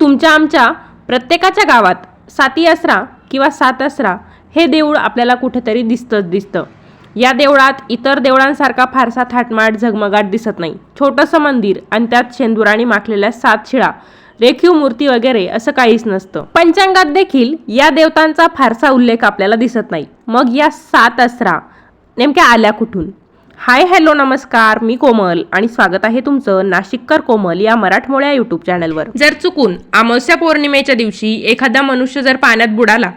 तुमच्या आमच्या प्रत्येकाच्या गावात साती असरा किंवा सात असरा हे देऊळ आपल्याला कुठेतरी दिसतंच दिसतं. या देवळात इतर देवळांसारखा फारसा थाटमाट झगमगाट दिसत नाही. छोटंसं मंदिर आणि त्यात शेंदुराने माखलेल्या सात शिळा रेखीव मूर्ती वगैरे असं काहीच नसतं. पंचांगात देखील या देवतांचा फारसा उल्लेख आपल्याला दिसत नाही. मग या सात असरा नेमक्या आल्या कुठून? हाय हॅलो नमस्कार. मी कोमल आणि स्वागत आहे तुमचं नाशिककर कोमल या मराठमोळ्या यूट्यूब चॅनलवर जर चुकून अमावस्या पौर्णिमेच्या दिवशी एखादा मनुष्य जर पाण्यात बुडाला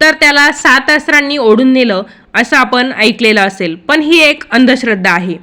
तर त्याला सात अस्त्रांनी ओढून नेलं असं आपण ऐकलेलं असेल. पण ही एक अंधश्रद्धा आहे.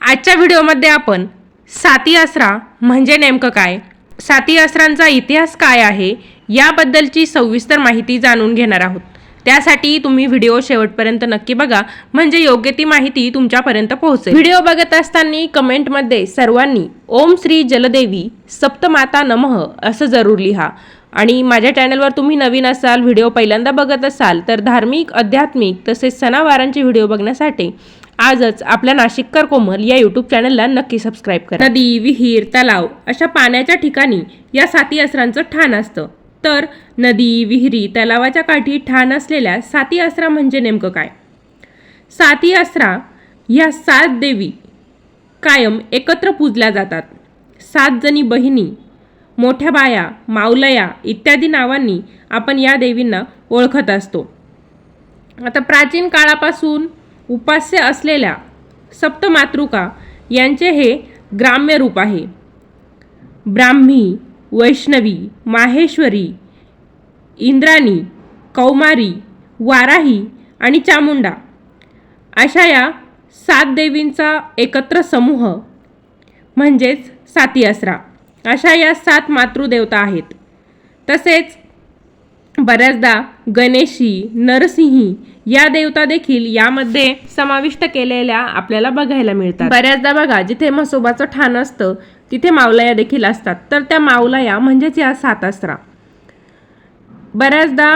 आजच्या व्हिडिओमध्ये आपण साती आसरा म्हणजे नेमकं काय साती आसरांचा इतिहास काय आहे याबद्दलची सविस्तर माहिती जाणून घेणार आहोत. त्यासाठी तुम्ही व्हिडिओ शेवटपर्यंत नक्की बघा. म्हणजे योग्य ती माहिती तुमच्यापर्यंत पोहोचेल. व्हिडिओ बघत असताना कमेंटमध्ये सर्वांनी ओम श्री जलदेवी सप्तमाता नमः असं जरूर लिहा. आणि माझ्या चॅनलवर तुम्ही नवीन असाल व्हिडिओ पहिल्यांदा बघत असाल तर धार्मिक आध्यात्मिक तसेच सणावारांचे व्हिडिओ बघण्यासाठी आजच आपल्या नाशिककर कोमल या यूट्यूब चॅनलला नक्की सबस्क्राईब करा. नदी विहीर तलाव अशा पाण्याच्या ठिकाणी या साती असरांचं ठाण असतं. तर नदी विहिरी तलावाच्या काठी ठाण असलेल्या साती आसरा म्हणजे नेमकं काय? साती आसरा ह्या सात देवी कायम एकत्र पूजल्या जातात. सात जणी बहिणी मोठ्या बाया मावलया इत्यादी नावांनी आपण या देवींना ओळखत असतो. आता प्राचीन काळापासून उपास्य असलेल्या सप्तमातृका यांचे हे ग्राम्य रूप आहे. ब्राह्मी वैष्णवी माहेश्वरी इंद्राणी कौमारी वाराही आणि चामुंडा अशा या सात देवींचा एकत्र समूह म्हणजेच साती असरा. अशा या सात मातृदेवता आहेत. तसेच बऱ्याचदा गणेशी नरसिंही या देवता देखील यामध्ये समाविष्ट केलेल्या आपल्याला बघायला मिळतात. बऱ्याचदा बघा जिथे म्हसोबाचं ठाण असतं तिथे मावलाया देखील असतात. तर त्या मावलाया म्हणजेच या सात अस्त्रा बऱ्याचदा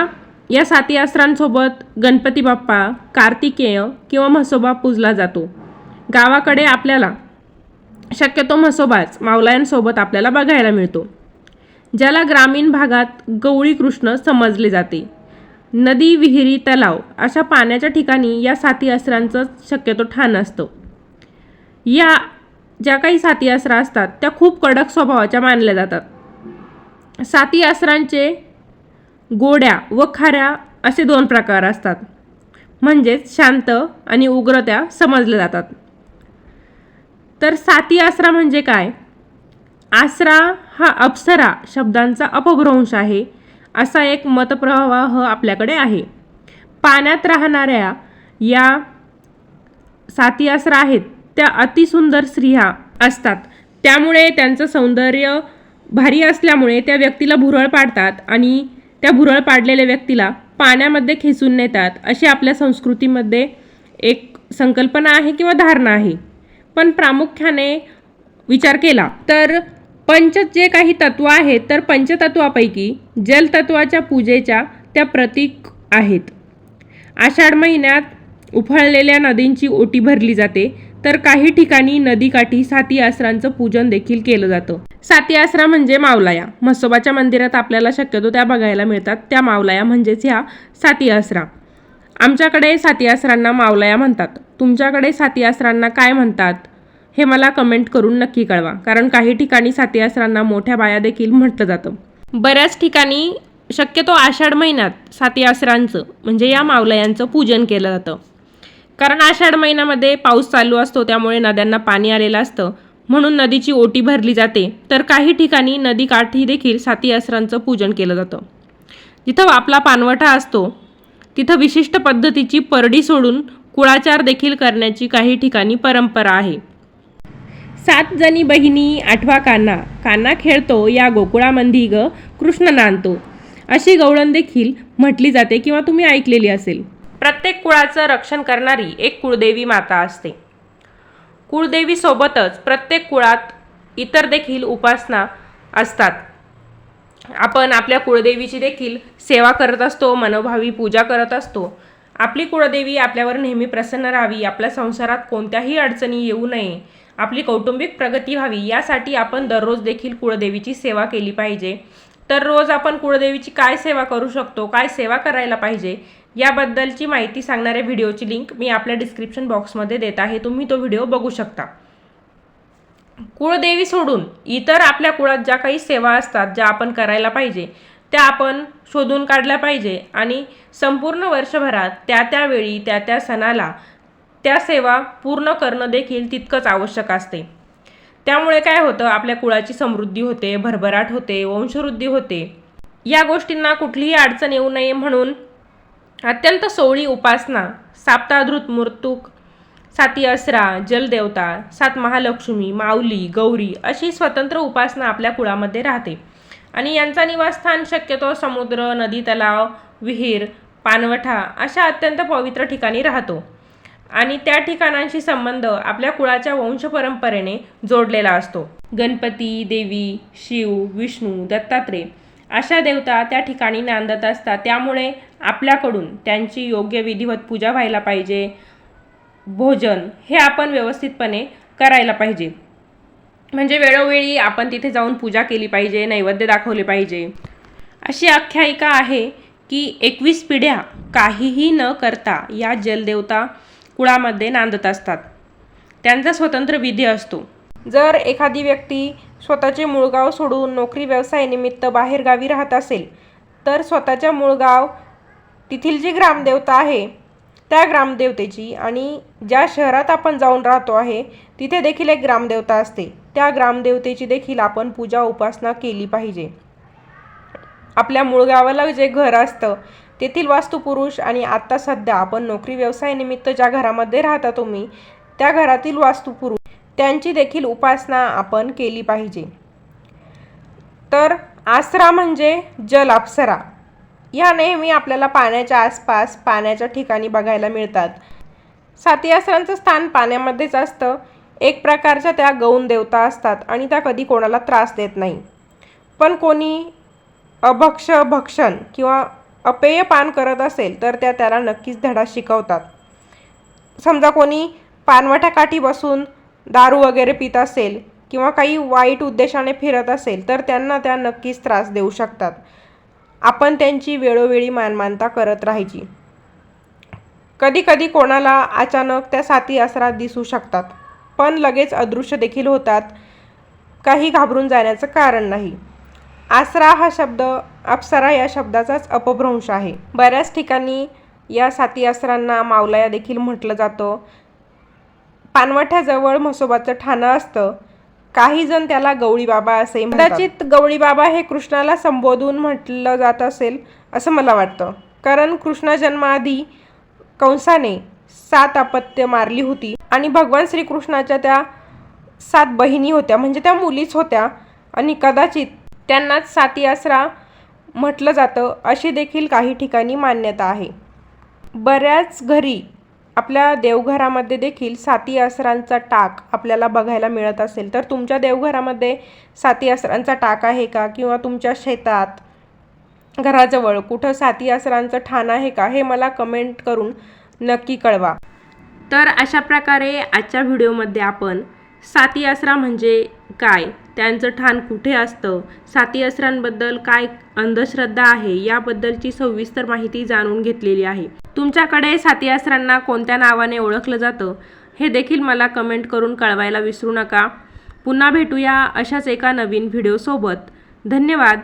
या साती अस्त्रांसोबत गणपती बाप्पा कार्तिकेय किंवा म्हसोबा पूजला जातो. गावाकडे आपल्याला शक्यतो म्हसोबाच मावलायांसोबत आपल्याला बघायला मिळतो. ज्याला ग्रामीण भागात गवळी कृष्ण समजले जाते. नदी विहिरी तलाव अशा पाण्याच्या ठिकाणी या साती अस्त्रांचं शक्यतो ठाण असतं. या ज्या काही साती आसरा असतात त्या खूप कडक स्वभावाच्या मानल्या जातात. साती आसरांचे गोड्या व खाऱ्या असे दोन प्रकार असतात. म्हणजेच शांत आणि उग्र त्या समजल्या जातात. तर साती आसरा म्हणजे काय? आसरा हा अप्सरा शब्दांचा अपभ्रंश आहे असा एक मतप्रवाह आपल्याकडे आहे. पाण्यात राहणाऱ्या या साती आसरा आहेत त्या अतिसुंदर स्त्रिया असतात. त्यामुळे त्यांचं सौंदर्य भारी असल्यामुळे त्या व्यक्तीला भुरळ पाडतात आणि त्या भुरळ पाडलेल्या व्यक्तीला पाण्यामध्ये खेचून नेतात अशी आपल्या संस्कृतीमध्ये एक संकल्पना आहे किंवा धारणा आहे. पण प्रामुख्याने विचार केला तर पंच जे काही तत्व आहेत तर पंचतत्वापैकी जलतत्वाच्या पूजेच्या त्या प्रतीक आहेत. आषाढ महिन्यात उफाळलेल्या नदींची ओटी भरली जाते. तर काही ठिकाणी नदीकाठी साती आसरांचं पूजन देखील केलं जातं. साती आसरा म्हणजे मावलाया. म्हसोबाच्या मंदिरात आपल्याला शक्यतो त्या बघायला मिळतात. त्या मावलाया म्हणजेच ह्या साती आसरा. आमच्याकडे साती आसरांना मावलाया म्हणतात. तुमच्याकडे साती आसरांना काय म्हणतात? हे मला कमेंट करून नक्की कळवा. कारण काही ठिकाणी साती आसरांना मोठ्या बाया देखील म्हटलं जातं. बऱ्याच ठिकाणी शक्यतो आषाढ महिन्यात साती आसरांचं म्हणजे या मावलयांचं पूजन केलं जातं. कारण आषाढ महिन्यामध्ये पाऊस चालू असतो त्यामुळे नद्यांना पाणी आलेलं असतं. म्हणून नदीची ओटी भरली जाते. तर काही ठिकाणी नदीकाठी देखील साती असरांचं पूजन केलं जातं. जिथं आपला पानवठा असतो तिथं विशिष्ट पद्धतीची परडी सोडून कुळाचार देखील करण्याची काही ठिकाणी परंपरा आहे. सात जणी बहिणी आठवा काना काना खेळतो या गोकुळामंदी ग कृष्ण नांदतो. अशी गवळण देखील म्हटली जाते किंवा तुम्ही ऐकलेली असेल. प्रत्येक कुळाचं रक्षण करणारी एक कुळदेवी माता असते. कुळदेवीसोबतच प्रत्येक कुळात इतर देखील उपासना असतात. आपण आपल्या कुळदेवीची देखील सेवा करत असतो मनोभावी पूजा करत असतो. आपली कुळदेवी आपल्यावर नेहमी प्रसन्न राहावी आपल्या संसारात कोणत्याही अडचणी येऊ नये आपली कौटुंबिक प्रगती व्हावी यासाठी आपण दररोज देखील कुळदेवीची सेवा केली पाहिजे. तर रोज आपण कुळदेवीची काय सेवा करू शकतो काय सेवा करायला पाहिजे याबद्दलची माहिती सांगणाऱ्या व्हिडिओची लिंक मी आपल्या डिस्क्रिप्शन बॉक्समध्ये देत आहे. तुम्ही तो व्हिडिओ बघू शकता. कुळदेवी सोडून इतर आपल्या कुळात ज्या काही सेवा असतात ज्या आपण करायला पाहिजे त्या आपण शोधून काढल्या पाहिजे आणि संपूर्ण वर्षभरात त्या त्यावेळी त्या त्या सणाला त्या सेवा पूर्ण करणं देखील तितकंच आवश्यक असते. त्यामुळे काय होतं आपल्या कुळाची समृद्धी होते भरभराट होते वंशवृद्धी होते. या गोष्टींना कुठलीही अडचण येऊ नये म्हणून अत्यंत सोवळी उपासना साप्ताधृत मूर्तूक साती असरा जलदेवता सात महालक्ष्मी माऊली गौरी अशी स्वतंत्र उपासना आपल्या कुळामध्ये राहते. आणि यांचा निवासस्थान शक्यतो समुद्र नदी तलाव विहीर पानवठा अशा अत्यंत पवित्र ठिकाणी राहतो. आणि त्या ठिकाणांशी संबंध आपल्या कुळाच्या वंशपरंपरेने जोडलेला असतो. गणपती देवी शिव विष्णू दत्तात्रेय अशा देवता त्या ठिकाणी नांदत असतात. त्यामुळे आपल्याकडून त्यांची योग्य विधिवत पूजा व्हायला पाहिजे. भोजन हे आपण व्यवस्थितपणे करायला पाहिजे. म्हणजे वेळोवेळी आपण तिथे जाऊन पूजा केली पाहिजे नैवेद्य दाखवले पाहिजे. अशी आख्यायिका आहे की एकवीस पिढ्या काहीही न करता या जलदेवता कुळामध्ये नांदत असतात. त्यांचा स्वतंत्र विधी असतो. जर एखादी व्यक्ती स्वतःचे मूळ गाव सोडून नोकरी व्यवसायानिमित्त बाहेरगावी राहत असेल तर स्वतःच्या मूळ गाव तेथील जी ग्रामदेवता आहे त्या ग्रामदेवतेची आणि ज्या शहरात आपण जाऊन राहतो आहे तिथे देखील एक ग्रामदेवता असते. त्या ग्रामदेवतेची देखील आपण पूजा उपासना केली पाहिजे. आपल्या मूळ गावाला जे घर असतं तेथील वास्तुपुरुष आणि आत्ता सध्या आपण नोकरी व्यवसायानिमित्त ज्या घरामध्ये राहता तुम्ही त्या घरातील वास्तुपुरुष त्यांची देखील उपासना आपण केली पाहिजे. तर आसरा म्हणजे जल अप्सरा. ह्या नेहमी आपल्याला पाण्याच्या आसपास पाण्याच्या ठिकाणी बघायला मिळतात. साती स्थान पाण्यामध्येच असतं. एक प्रकारच्या त्या गौण देवता असतात आणि त्या कधी कोणाला त्रास देत नाही. पण कोणी अभक्ष भक्षण किंवा अपेय पान करत असेल तर त्या त्याला नक्कीच धडा शिकवतात. समजा कोणी पानवट्याकाठी बसून दारू वगैरे पित असेल किंवा काही वाईट उद्देशाने फिरत असेल तर त्यांना त्या नक्कीच त्रास देऊ शकतात. आपण त्यांची वेळोवेळी मानमानता करत राहायची. कधीकधी कोणाला अचानक त्या साथी असरात दिसू शकतात पण लगेच अदृश्य देखील होतात. काही घाबरून जाण्याचं कारण नाही. आसरा हा शब्द अप्सरा या शब्दाचाच अपभ्रंश आहे. बऱ्याच ठिकाणी या साती आसरांना मावलाया देखील म्हटलं जातं. पानवठ्याजवळ म्हसोबाचं ठाणं असतं. काही जण त्याला गवळी बाबा असे कदाचित गवळी बाबा हे कृष्णाला संबोधून म्हटलं जात असेल असं मला वाटतं. कारण कृष्ण जन्माआधी कंसाने सात अपत्य मारली होती. आणि भगवान श्रीकृष्णाच्या त्या सात बहिणी होत्या. म्हणजे त्या मुलीच होत्या. आणि कदाचित त्यांनाच साती आसरा म्हटलं जातं अशी देखील काही ठिकाणी मान्यता आहे. बऱ्याच घरी आपल्या देवघरामध्ये देखील साती आसरांचा टाक आपल्याला बघायला मिळत असेल तर तुमच्या देवघरामध्ये साती आसरांचा टाक आहे का? किंवा तुमच्या शेतात घराजवळ कुठं साती आसरांचं ठाण आहे का? हे मला कमेंट करून नक्की कळवा. तर अशा प्रकारे आजच्या व्हिडिओमध्ये आपण साती आसरा म्हणजे काय? त्यांचं ठाण कुठे असतं? साती आसरांबद्दल काय अंधश्रद्धा आहे? याबद्दलची सविस्तर माहिती जाणून घेतलेली आहे. तुमच्याकडे साती कोणत्या नावाने ओळखलं जातं हे देखील मला कमेंट करून कळवायला विसरू नका. पुन्हा भेटूया अशाच एका नवीन व्हिडिओसोबत. धन्यवाद.